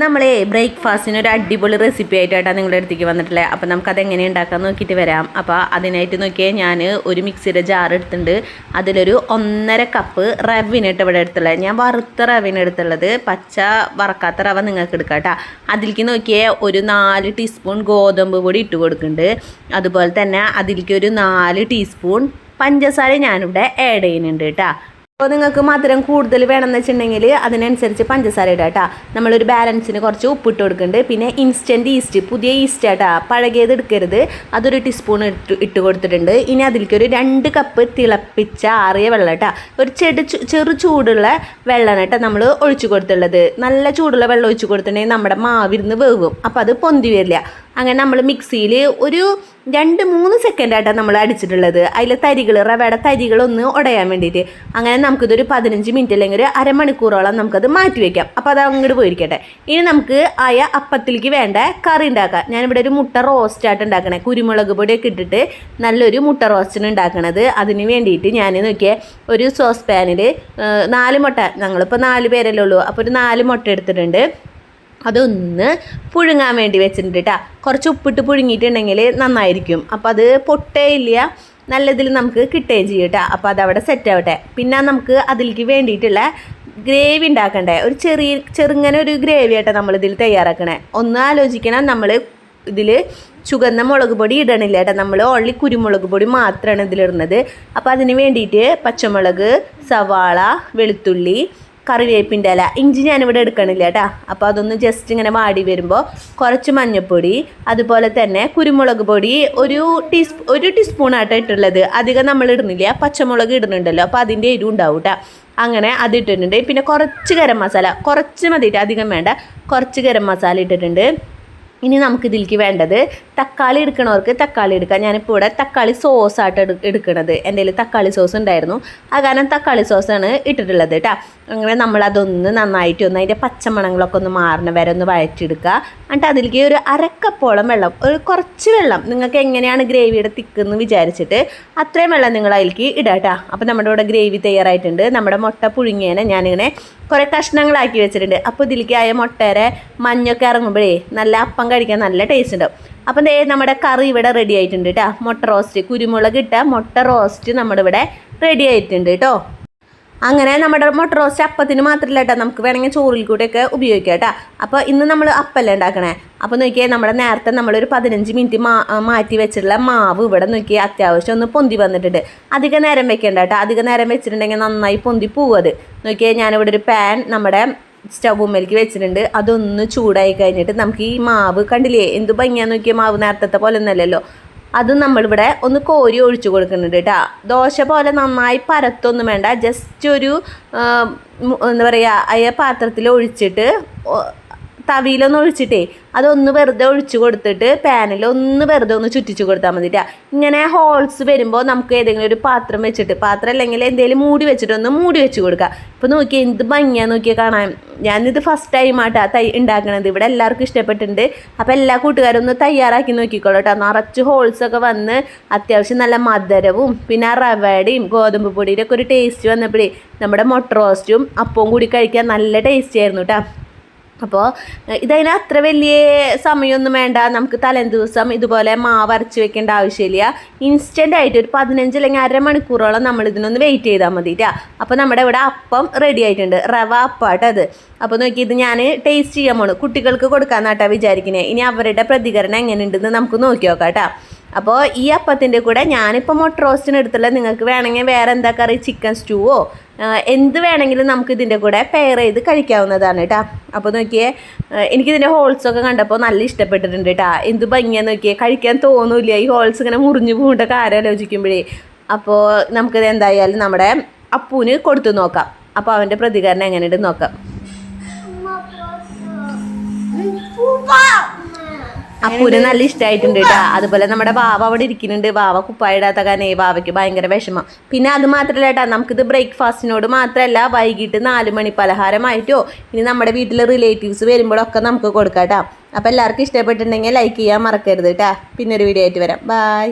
നമ്മളേ ബ്രേക്ക്ഫാസ്റ്റിന് ഒരു അടിപൊളി റെസിപ്പി ആയിട്ടാണ് നിങ്ങളുടെ അടുത്തേക്ക് വന്നിട്ടുള്ളത്. അപ്പോൾ നമുക്കത് എങ്ങനെ ഉണ്ടാക്കാൻ നോക്കിയിട്ട് വരാം. അപ്പോൾ അതിനായിട്ട് നോക്കിയാൽ ഞാൻ ഒരു മിക്സിയുടെ ജാർ എടുത്തിട്ടുണ്ട്. അതിലൊരു ഒന്നര കപ്പ് റവിനിട്ട് ഇവിടെ എടുത്തുള്ളത്. ഞാൻ വറുത്ത റവിന് എടുത്തുള്ളത്. പച്ച വറക്കാത്ത റവ നിങ്ങൾക്ക് എടുക്കാം കേട്ടോ. അതിലേക്ക് നോക്കിയാൽ ഒരു നാല് ടീസ്പൂൺ ഗോതമ്പ് പൊടി ഇട്ട് കൊടുക്കുന്നുണ്ട്. അതുപോലെ തന്നെ അതിലേക്ക് ഒരു നാല് ടീസ്പൂൺ പഞ്ചസാര ഞാനിവിടെ ആഡ് ചെയ്യുന്നുണ്ട് കേട്ടോ. അപ്പോൾ നിങ്ങൾക്ക് മധുരം കൂടുതൽ വേണമെന്ന് വെച്ചിട്ടുണ്ടെങ്കിൽ അതിനനുസരിച്ച് പഞ്ചസാര ഇടാം കേട്ടോ നമ്മളൊരു ബാലൻസിന് കുറച്ച് ഉപ്പിട്ട് കൊടുക്കുന്നുണ്ട്. പിന്നെ ഇൻസ്റ്റന്റ് ഈസ്റ്റ് പുതിയ ഈസ്റ്റ് കേട്ടോ പഴകിയത് എടുക്കരുത്. അതൊരു ടീസ്പൂൺ ഇട്ട് ഇട്ട് കൊടുത്തിട്ടുണ്ട്. ഇനി അതിലേക്ക് ഒരു രണ്ട് കപ്പ് തിളപ്പിച്ച ആറിയ വെള്ളം കേട്ടോ ഒരു ചെടി ചെറു ചൂടുള്ള വെള്ളമാണ് കേട്ടോ നമ്മൾ ഒഴിച്ചു കൊടുത്തുള്ളത്. നല്ല ചൂടുള്ള വെള്ളം ഒഴിച്ചു കൊടുത്തിട്ടുണ്ടെങ്കിൽ നമ്മുടെ മാവിരുന്ന് വേവും. അപ്പോൾ അത് പൊന്തി വരില്ല. അങ്ങനെ നമ്മൾ മിക്സിയിൽ ഒരു രണ്ട് മൂന്ന് സെക്കൻഡായിട്ടാണ് നമ്മൾ അടിച്ചിട്ടുള്ളത്. അതിലെ തരികൾ റവയുടെ തരികളൊന്ന് ഉടയാൻ വേണ്ടിയിട്ട്. അങ്ങനെ നമുക്കിതൊരു പതിനഞ്ച് മിനിറ്റ് അല്ലെങ്കിൽ ഒരു അരമണിക്കൂറോളം നമുക്കത് മാറ്റി വയ്ക്കാം അപ്പോൾ അത് അങ്ങോട്ട് പോയിരിക്കട്ടെ. ഇനി നമുക്ക് ആയ അപ്പത്തിലേക്ക് വേണ്ട കറി ഉണ്ടാക്കാം. ഞാനിവിടെ ഒരു മുട്ട റോസ്റ്റായിട്ട് ഉണ്ടാക്കണേ. കുരുമുളക് പൊടിയൊക്കെ ഇട്ടിട്ട് നല്ലൊരു മുട്ട റോസ്റ്റിന് ഉണ്ടാക്കണത്. അതിന് വേണ്ടിയിട്ട് ഞാൻ നോക്കിയ ഒരു സോസ് പാനിൽ നാല് മുട്ട. ഞങ്ങളിപ്പോൾ നാല് പേരല്ലേ ഉള്ളൂ. അപ്പോൾ ഒരു നാല് മുട്ട എടുത്തിട്ടുണ്ട്. അതൊന്ന് പുഴുങ്ങാൻ വേണ്ടി വെച്ചിട്ടുണ്ട് കേട്ടോ കുറച്ച് ഉപ്പിട്ട് പുഴുങ്ങിയിട്ടുണ്ടെങ്കിൽ നന്നായിരിക്കും. അപ്പം അത് പൊട്ടേയില്ല നല്ലതിൽ നമുക്ക് കിട്ടുകയും ചെയ്യും കേട്ടോ അപ്പോൾ അതവിടെ സെറ്റ് ആവട്ടെ. പിന്നെ നമുക്ക് അതിലേക്ക് വേണ്ടിയിട്ടുള്ള ഗ്രേവി ഉണ്ടാക്കണ്ടേ. ഒരു ചെറിയ ചെറുങ്ങനെ ഒരു ഗ്രേവി ആട്ടെ നമ്മളിതിൽ തയ്യാറാക്കണേ. ഒന്ന് ആലോചിക്കണം. നമ്മൾ ഇതിൽ ചുവന്ന മുളക് പൊടി ഇടണില്ല കേട്ടോ നമ്മൾ ഓൺലി കുരുമുളക് പൊടി മാത്രമാണ് ഇതിലിടുന്നത്. അപ്പോൾ അതിന് വേണ്ടിയിട്ട് പച്ചമുളക് സവാള വെളുത്തുള്ളി കറിവേപ്പിന്റെ ഇല. ഇഞ്ചി ഞാനിവിടെ എടുക്കണില്ല കേട്ടോ. അപ്പോൾ അതൊന്ന് ജസ്റ്റ് ഇങ്ങനെ വാടി വരുമ്പോൾ കുറച്ച് മഞ്ഞൾപ്പൊടി അതുപോലെ തന്നെ കുരുമുളക് പൊടി ഒരു ടീസ്പൂ ഒരു ടീസ്പൂൺ ആട്ടോ ഇട്ടുള്ളത് അധികം നമ്മൾ ഇടുന്നില്ല. പച്ചമുളക് ഇടുന്നുണ്ടല്ലോ. അപ്പോൾ അതിന്റെ എരിവ് ഉണ്ടാവും കേട്ടോ. അങ്ങനെ അത് ഇട്ടിട്ടുണ്ട്. പിന്നെ കുറച്ച് ഗരം മസാല കുറച്ച് മതിയിട്ട് അധികം വേണ്ട. കുറച്ച് ഗരം മസാല ഇട്ടിട്ടുണ്ട്. ഇനി നമുക്ക് ഇതിലേക്ക് വേണ്ടത് തക്കാളി എടുക്കണവർക്ക് തക്കാളി എടുക്കാം. ഞാനിപ്പോൾ ഇവിടെ തക്കാളി സോസായിട്ട് എടു എടുക്കണത്. എന്റെ കയ്യിൽ തക്കാളി സോസ് ഉണ്ടായിരുന്നു. ആ കാരണം തക്കാളി സോസാണ് ഇട്ടിട്ടുള്ളത് കേട്ടോ അങ്ങനെ നമ്മളതൊന്ന് നന്നായിട്ട് ഒന്ന് അതിന്റെ പച്ചമണങ്ങളൊക്കെ ഒന്ന് മാറണ വരെ ഒന്ന് വഴറ്റിയെടുക്കുക. എന്നിട്ട് അതിലേക്ക് ഒരു അരക്കപ്പോളം വെള്ളം ഒരു കുറച്ച് വെള്ളം. നിങ്ങൾക്ക് എങ്ങനെയാണ് ഗ്രേവിയുടെ തിക്കെന്ന് വിചാരിച്ചിട്ട് അത്രയും വെള്ളം നിങ്ങൾ അതിലേക്ക് ഇടാം കേട്ടോ അപ്പോൾ നമ്മുടെ ഇവിടെ ഗ്രേവി തയ്യാറായിട്ടുണ്ട്. നമ്മുടെ മുട്ട പുഴുങ്ങിയതിനെ ഞാനിങ്ങനെ കുറേ കഷ്ണങ്ങളാക്കി വെച്ചിട്ടുണ്ട്. അപ്പോൾ ഇതിലേക്ക് ആയ മുട്ടേരെ മഞ്ഞൊക്കെ ഇറങ്ങുമ്പോഴേ നല്ല അപ്പം കഴിക്കാൻ നല്ല ടേസ്റ്റ് ഉണ്ടാവും. അപ്പം ദേ നമ്മുടെ കറി ഇവിടെ റെഡി ആയിട്ടുണ്ട് കേട്ടോ മുട്ട റോസ്റ്റ് കുരുമുളക് ഇട്ട മുട്ട റോസ്റ്റ് നമ്മുടെ ഇവിടെ റെഡി ആയിട്ടുണ്ട് കേട്ടോ അങ്ങനെ നമ്മുടെ മുട്ട റോസ്റ്റ് അപ്പത്തിന് മാത്രമല്ല കേട്ടോ നമുക്ക് വേണമെങ്കിൽ ചോറിൽ കൂടെയൊക്കെ ഉപയോഗിക്കാം കേട്ടോ. അപ്പോൾ ഇന്ന് നമ്മൾ അപ്പല്ല ഉണ്ടാക്കണേ. അപ്പോൾ നോക്കിയാൽ നമ്മുടെ നേരത്തെ നമ്മളൊരു പതിനഞ്ച് മിനിറ്റ് മാ മാറ്റി വെച്ചിട്ടുള്ള മാവ് ഇവിടെ നോക്കിയാൽ അത്യാവശ്യം ഒന്ന് പൊന്തി വന്നിട്ടുണ്ട്. അധിക നേരം വെക്കേണ്ട കേട്ടോ. അധികം നേരം വെച്ചിട്ടുണ്ടെങ്കിൽ നന്നായി പൊന്തി പോവത് നോക്കിയാൽ ഞാനിവിടെ ഒരു പാൻ നമ്മുടെ സ്റ്റൗമ്മേലേക്ക് വെച്ചിട്ടുണ്ട്. അതൊന്ന് ചൂടായി കഴിഞ്ഞിട്ട് നമുക്ക് ഈ മാവ് കണ്ടില്ലേ എന്ത് ഭംഗിയാന്ന് നോക്കിയ മാവ് നേരത്തെ പോലെ ഒന്നല്ലല്ലോ. അത് നമ്മളിവിടെ ഒന്ന് കോരി ഒഴിച്ചു കൊടുക്കുന്നുണ്ട് കേട്ടോ. ദോശ പോലെ നന്നായി പരത്തൊന്നും വേണ്ട. ജസ്റ്റ് ഒരു എന്താ പറയുക അയ പാത്രത്തിൽ ഒഴിച്ചിട്ട് തവിയിലൊന്ന് ഒഴിച്ചിട്ടേ അതൊന്ന് വെറുതെ ഒഴിച്ചു കൊടുത്തിട്ട് പാനിൽ ഒന്ന് വെറുതെ ഒന്ന് ചുറ്റിച്ചു കൊടുത്താൽ മതി ഇങ്ങനെ ഹോൾസ് വരുമ്പോൾ നമുക്ക് ഏതെങ്കിലും ഒരു പാത്രം വെച്ചിട്ട് പാത്രം അല്ലെങ്കിൽ എന്തെങ്കിലും മൂടി വെച്ചിട്ട് ഒന്ന് മൂടി വെച്ച് കൊടുക്കുക. ഇപ്പോൾ നോക്കി എന്ത് ഭംഗിയാ നോക്കിയാൽ കാണാൻ. ഞാനിത് ഫസ്റ്റ് ടൈം ആട്ടാ തൈ ഉണ്ടാക്കണത്. ഇവിടെ എല്ലാവർക്കും ഇഷ്ടപ്പെട്ടിട്ടുണ്ട്. അപ്പോൾ എല്ലാ കൂട്ടുകാരും ഒന്ന് തയ്യാറാക്കി നോക്കിക്കോളൂ കേട്ടോ നിറച്ച് ഹോൾസൊക്കെ വന്ന് അത്യാവശ്യം നല്ല മധുരവും പിന്നെ റവയുടെയും ഗോതമ്പ് പൊടിയുടെ ഒക്കെ ഒരു ടേസ്റ്റ് വന്നപ്പോഴേ നമ്മുടെ മുട്ട റോസ്റ്റും അപ്പവും കൂടി കഴിക്കാൻ നല്ല ടേസ്റ്റി ആയിരുന്നു കേട്ടോ അപ്പോൾ ഇതതിന് അത്ര വലിയ സമയമൊന്നും വേണ്ട. നമുക്ക് തലേ ദിവസം ഇതുപോലെ മാവ് അരച്ച് വെക്കേണ്ട ആവശ്യമില്ല. ഇൻസ്റ്റന്റ് ആയിട്ട് ഒരു പതിനഞ്ച് അല്ലെങ്കിൽ അര മണിക്കൂറോളം നമ്മൾ ഇതിനൊന്ന് വെയിറ്റ് ചെയ്താൽ മതി അപ്പോൾ നമ്മുടെ ഇവിടെ അപ്പം റെഡി ആയിട്ടുണ്ട്. റവ അപ്പാട്ട് അത്. അപ്പോൾ നോക്കി ഇത് ഞാൻ ടേസ്റ്റ് ചെയ്യാൻ പോണു. കുട്ടികൾക്ക് കൊടുക്കാമെന്നാട്ടാ വിചാരിക്കുന്നത് ഇനി അവരുടെ പ്രതികരണം എങ്ങനെയുണ്ടെന്ന് നമുക്ക് നോക്കി നോക്കാം കേട്ടോ അപ്പോൾ ഈ അപ്പത്തിന്റെ കൂടെ ഞാനിപ്പോൾ മുട്ട റോസ്റ്റിന് എടുത്തുള്ള നിങ്ങൾക്ക് വേണമെങ്കിൽ വേറെ എന്താ കറി ചിക്കൻ സ്റ്റൂവോ എന്ത് വേണമെങ്കിലും നമുക്ക് ഇതിന്റെ കൂടെ പെയർ ചെയ്ത് കഴിക്കാവുന്നതാണ് കേട്ടോ അപ്പോൾ നോക്കിയേ എനിക്കിതിന്റെ ഹോൾസൊക്കെ കണ്ടപ്പോൾ നല്ല ഇഷ്ടപ്പെട്ടിട്ടുണ്ട് കേട്ടോ എന്ത് ഭംഗിയാന്ന് നോക്കിയേ കഴിക്കാൻ തോന്നില്ല ഈ ഹോൾസ് ഇങ്ങനെ മുറിഞ്ഞു പോകേണ്ട കാര്യം ആലോചിക്കുമ്പോഴേ അപ്പോൾ നമുക്കിത് എന്തായാലും നമ്മുടെ അപ്പൂന് കൊടുത്തു നോക്കാം അപ്പോൾ അവന്റെ പ്രതികരണം എങ്ങനെയുണ്ട് നോക്കാം അപ്പൂന് നല്ല ഇഷ്ടമായിട്ടുണ്ട് കേട്ടോ അതുപോലെ നമ്മുടെ ബാവ അവിടെ ഇരിക്കുന്നുണ്ട്. ബാവ കുപ്പായിടാത്ത കാരണം ബാവയ്ക്ക് ഭയങ്കര വിഷമം. പിന്നെ അത് മാത്രമല്ല കേട്ടോ നമുക്കിത് ബ്രേക്ക്ഫാസ്റ്റിനോട് മാത്രമല്ല വൈകിട്ട് നാല് മണി പലഹാരമായിട്ടോ ഇനി നമ്മുടെ വീട്ടിലെ റിലേറ്റീവ്സ് വരുമ്പോഴൊക്കെ നമുക്ക് കൊടുക്കാം കേട്ടോ അപ്പോൾ എല്ലാവർക്കും ഇഷ്ടപ്പെട്ടിട്ടുണ്ടെങ്കിൽ ലൈക്ക് ചെയ്യാൻ മറക്കരുത് കേട്ടോ പിന്നെ ഒരു വീഡിയോ ആയിട്ട് വരാം. ബായ്